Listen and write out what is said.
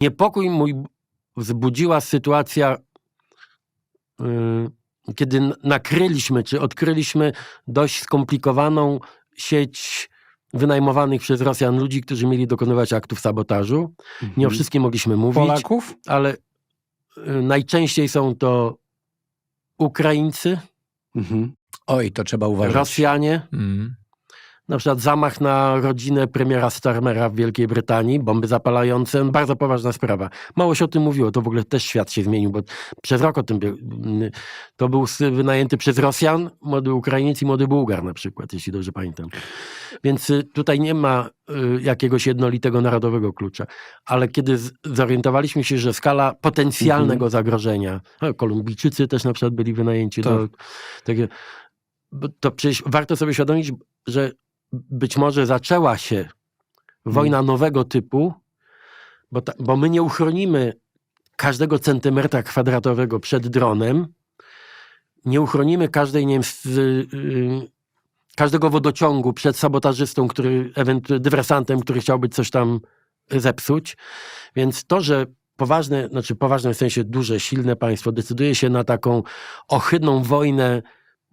Niepokój mój wzbudziła sytuacja, y, kiedy nakryliśmy, czy odkryliśmy dość skomplikowaną sieć wynajmowanych przez Rosjan ludzi, którzy mieli dokonywać aktów sabotażu. Nie o Mhm. wszystkim mogliśmy mówić, Polaków? ale y, najczęściej są to Ukraińcy, Mhm. Oj, to trzeba uważać. Rosjanie, Mm. Na przykład zamach na rodzinę premiera Starmera w Wielkiej Brytanii, bomby zapalające, bardzo poważna sprawa. Mało się o tym mówiło, to w ogóle też świat się zmienił, bo przez rok o tym był. To był wynajęty przez Rosjan, młody Ukrainiec i młody Bułgar na przykład, jeśli dobrze pamiętam. Więc y, tutaj nie ma y, jakiegoś jednolitego narodowego klucza. Ale kiedy zorientowaliśmy się, że skala potencjalnego zagrożenia, a, Kolumbijczycy też na przykład byli wynajęci do takie, bo to przecież warto sobie świadomić, że być może zaczęła się wojna nowego typu, bo, ta, bo my nie uchronimy każdego centymetra kwadratowego przed dronem, nie uchronimy każdej, nie wiem, y, każdego wodociągu przed sabotażystą, który, dywersantem, który chciałby coś tam zepsuć. Więc to, że poważne, znaczy poważne w sensie duże, silne państwo decyduje się na taką ohydną wojnę